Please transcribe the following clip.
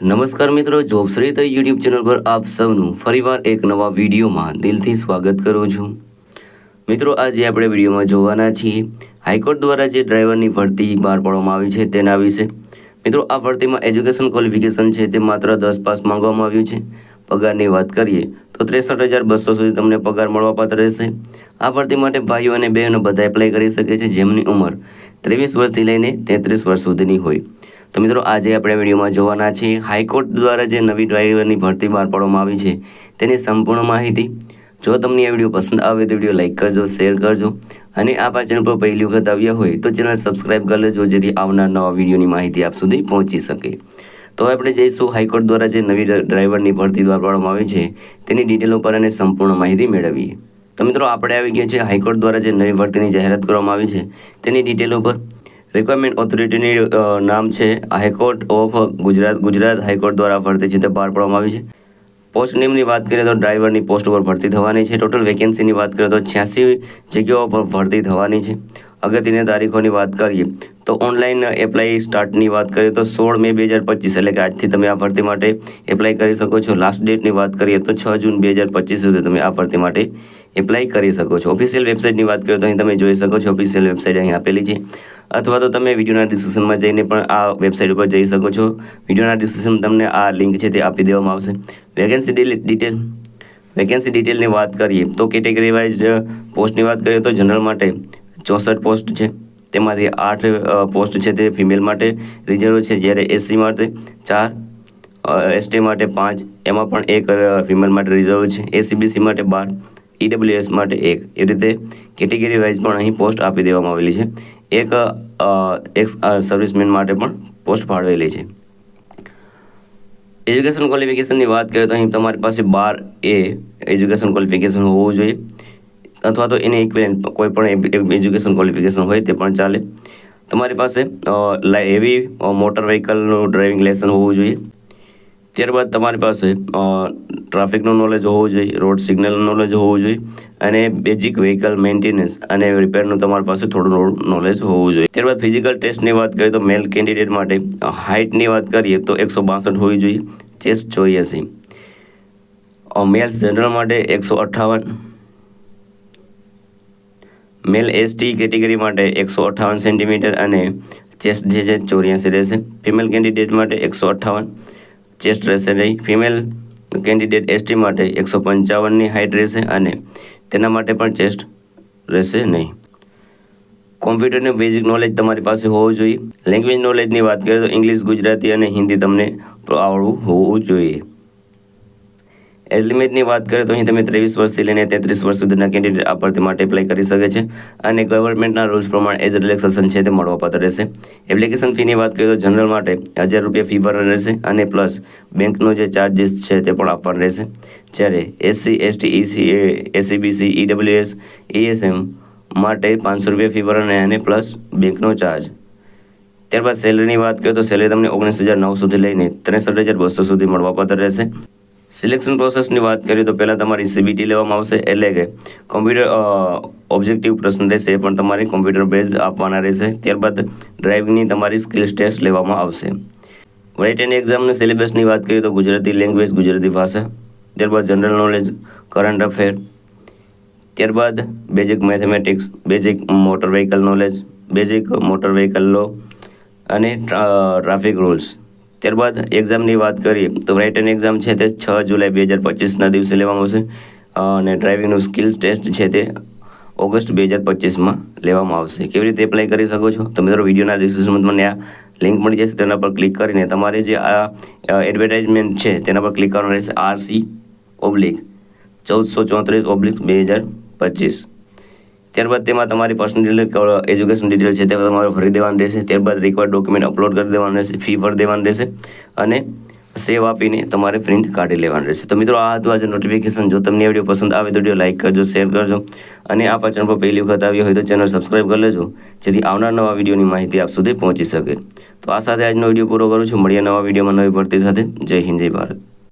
નમસ્કાર મિત્રો, જોબશ્રી તો યુટ્યુબ ચેનલ પર આપ સૌનું ફરીવાર એક નવા વિડીયોમાં દિલથી સ્વાગત કરું છું. મિત્રો, આજે આપણે વિડીયોમાં જોવાના છીએ હાઈકોર્ટ દ્વારા જે ડ્રાઈવરની ભરતી બહાર પાડવામાં આવી છે તેના વિશે. મિત્રો, આ ભરતીમાં એજ્યુકેશન ક્વોલિફિકેશન છે તે માત્ર દસ પાસ માંગવામાં આવ્યું છે. પગારની વાત કરીએ તો ત્રેસઠ હજાર બસો સુધી તમને પગાર મળવાપાત્ર રહેશે. આ ભરતી માટે ભાઈઓ અને બહેનો બધા એપ્લાય કરી શકે છે જેમની ઉંમર ત્રેવીસ વર્ષથી લઈને તેત્રીસ વર્ષ સુધીની હોય. તો મિત્રો, આજે આપણે વિડીયોમાં જોવાના છીએ હાઈકોર્ટ દ્વારા જે નવી ડ્રાઈવરની ભરતી બહાર પાડવામાં આવી છે, તેની સંપૂર્ણ માહિતી. જો તમને આ વીડિયો પસંદ આવે તો વીડિયો લાઇક કરજો, શેર કરજો, અને આ ચેનલ પર પહેલી વખત આવ્યા હોય તો ચેનલ સબસ્ક્રાઇબ કરી લેજો, જેથી આવનાર નવા વિડીયોની માહિતી આપ સુધી પહોંચી શકે. તો આપણે જઈશું હાઈકોર્ટ દ્વારા જે નવી ડ્રાઈવરની ભરતી બહાર પાડવામાં આવી છે, તેની ડિટેલ ઉપર અને સંપૂર્ણ માહિતી મેળવીએ. તો મિત્રો, આપણે આવી ગયા છે હાઈકોર્ટ દ્વારા જે નવી ભરતીની જાહેરાત કરવામાં આવી છે, તેની ડિટેલ ઉપર રિક્વાયરમેન્ટ ઓથોરિટીની નામ છે high court of Gujarat Gujarat high court દ્વારા ભરતી છે તે બહાર પાડવામાં આવી છે. પોસ્ટ નેમની વાત કરીએ તો ડ્રાઈવરની પોસ્ટ ઉપર ભરતી થવાની છે. ટોટલ વેકેન્સીની વાત કરીએ તો છ્યાસી જગ્યાઓ પર ભરતી થવાની છે. અગત્યની તારીખોની વાત કરીએ, તો ઓનલાઈન એપ્લાય સ્ટાર્ટની વાત કરીએ, તો સોળ મે બે હજાર પચીસ, એટલે કે આજથી તમે આ ભરતી માટે એપ્લાય કરી શકો છો. લાસ્ટ ડેટની વાત કરીએ, તો છ જૂન બે હજાર પચીસ સુધી તમે આ ભરતી માટે એપ્લાય કરી શકો છો. ઓફિશિયલ વેબસાઇટની વાત કરીએ, તો અહીં તમે જોઈ શકો છો ઓફિશિયલ વેબસાઇટ અહીં આપેલી છે. અથવા તો તમે વિડીયોના ડિસ્ક્રિપ્શનમાં જઈને પણ આ વેબસાઇટ ઉપર જઈ શકો છો. વિડીયોના ડિસ્ક્રિપ્શન તમને આ લિંક છે તે આપી દેવામાં આવશે. વેકેન્સી ડિટેલ વેકેન્સી ડિટેલની વાત કરીએ, તો કેટેગરી વાઇઝ પોસ્ટની વાત કરીએ, તો જનરલ માટે ચોસઠ પોસ્ટ છે. તેમાંથી આઠ પોસ્ટ છે તે ફિમેલ માટે રિઝર્વ છે જ્યારે એસસી માટે ચાર એસટી માટે પાંચ, એમાં પણ એક ફિમેલ માટે રિઝર્વ છે. એસીબીસી માટે બાર, ઈડબ્લ્યુએસ માટે એક. એ રીતે કેટેગરી વાઇઝ પણ અહીં પોસ્ટ આપી દેવામાં આવેલી છે. એક એક સર્વિસમેન માટે પણ પોસ્ટ ફાળવેલી છે. એજ્યુકેશન ક્વોલિફિકેશનની વાત કરીએ તો અહીં તમારી પાસે બાર એ એજ્યુકેશન ક્વોલિફિકેશન હોવું જોઈએ. અથવા તો એને ઇક્વિવેલન્ટ કોઈ પણ એજ્યુકેશન ક્વોલિફિકેશન હોય તે પણ ચાલે. તમારી પાસે હેવી મોટર વ્હીકલનું ડ્રાઇવિંગ લેસન હોવું જોઈએ. ત્યારબાદ તમારી પાસે ટ્રાફિકનું નોલેજ હોવું જોઈએ રોડ સિગ્નલનું નોલેજ હોવું જોઈએ અને બેઝિક વ્હીકલ મેન્ટેનન્સ અને રિપેરનું તમારી પાસે થોડું નોલેજ હોવું જોઈએ. ત્યારબાદ ફિઝિકલ ટેસ્ટની વાત કરીએ તો મેલ કેન્ડિડેટ માટે હાઇટની વાત કરીએ તો એકસો બાસઠ હોવી જોઈએ ચેસ્ટ છે મેલ્સ જનરલ માટે એકસો અઠ્ઠાવન. મેલ એસટી કેટેગરી માટે એકસો અઠ્ઠાવન સેન્ટીમીટર અને ચેસ્ટ જે છે ચોર્યાસી રહેશે. ફિમેલ કેન્ડિડેટ માટે એકસો અઠ્ઠાવન ચેસ્ટ રહેશે નહીં. ફિમેલ કેન્ડિડેટ એસટી માટે એકસો પંચાવનની હાઇટ રહેશે અને તેના માટે પણ ચેસ્ટ રહેશે નહીં. કોમ્પ્યુટરનું બેઝિક નોલેજ તમારી પાસે હોવું જોઈએ. લેંગ્વેજ નોલેજની વાત કરીએ તો ઇંગ્લિશ ગુજરાતી અને હિન્દી તમને આવડવું હોવું જોઈએ. એજ લિમિટની વાત કરીએ તો અહીં તમે ત્રેવીસ વર્ષથી લઈને તેત્રીસ વર્ષ સુધીના કેન્ડિડેટ આ ભરતી માટે એપ્લાય કરી શકે છે. અને ગવર્મેન્ટના રૂલ્સ પ્રમાણે એજ રિલેક્સેશન છે તે મળવાપાત્ર રહેશે. એપ્લિકેશન ફીની વાત કરીએ તો જનરલ માટે હજાર રૂપિયા ફી ભરવાની રહેશે અને પ્લસ બેંકનો જે ચાર્જિસ છે તે પણ આપવાનો રહેશે. જ્યારે SC ST EC SEBC EWS ESM માટે પાંચસો રૂપિયા ફી ભરવાની અને પ્લસ બેંકનો ચાર્જ ત્યારબાદ સેલરીની વાત કરીએ તો સેલરી તમને ઓગણીસ હજાર નવસોથી લઈને ત્રેસઠ હજાર બસો સુધી મળવાપાત્ર રહેશે. સિલેક્શન પ્રોસેસની વાત કરીએ તો પહેલાં તમારી સીબીટી લેવામાં આવશે, એટલે કે કોમ્પ્યુટર ઓબ્જેક્ટિવ પ્રશ્ન રહેશે, એ પણ તમારે કોમ્પ્યુટર બેઝ આપવાના રહેશે. ત્યારબાદ ડ્રાઇવિંગની તમારી સ્કિલ્સ ટેસ્ટ લેવામાં આવશે. રાઇટ એક્ઝામની સિલેબસની વાત કરીએ તો ગુજરાતી લેંગ્વેજ ગુજરાતી ભાષા, ત્યારબાદ જનરલ નોલેજ કરંટ અફેર ત્યારબાદ basic mathematics basic motor vehicle knowledge basic motor vehicle law અને ટ્રાફિક રૂલ્સ ત્યારબાદ એક્ઝામની વાત કરીએ, તો રાઇટન એક્ઝામ છે તે છ જુલાઈ બે હજાર પચીસના દિવસે લેવામાં આવશે. અને ડ્રાઇવિંગનું સ્કિલ ટેસ્ટ છે તે ઓગસ્ટ બે હજાર પચીસમાં લેવામાં આવશે. કેવી રીતે એપ્લાય કરી શકો છો? તો મિત્રો વિડીયોના ડિસ્ક્રિપ્શનમાં તમને આ લિંક મળી જશે, તેના પર ક્લિક કરીને તમારે જે આ એડવર્ટાઇઝમેન્ટ છે તેના પર ક્લિક કરવાનું રહેશે આરસી ઓબ્લિક ચૌદસો ચોત્રીસ ઓબ્લિક બે હજાર પચીસ. ત્યારબાદ તેમાં તમારી પર્સનલ એજ્યુકેશન ડિટેલ છે તે તમારે ભરી દેવાનું રહેશે. ત્યારબાદ રિક્વાયર્ડ ડોક્યુમેન્ટ અપલોડ કરી દેવાનું રહેશે ફી ભરી દેવાનું રહેશે અને સેવ આપીને તમારે પ્રિન્ટ કાઢી લેવાનું રહેશે. તો મિત્રો, આ હતું આજે નોટિફિકેશન જો તમને વીડિયો પસંદ આવે તો વીડિયો લાઇક કરજો શેર કરજો અને આ ચેનલ પર પહેલી વખત આવ્યો હોય તો ચેનલ સબસ્ક્રાઈબ કરી લેજો, જેથી આવનાર નવા વિડીયોની માહિતી આપ સુધી પહોંચી શકે. તો આ સાથે આજનો વીડિયો પૂરો કરું છું. મળીએ નવા વિડીયોમાં નવી ભરતી સાથે. જય હિન્દ, જય ભારત.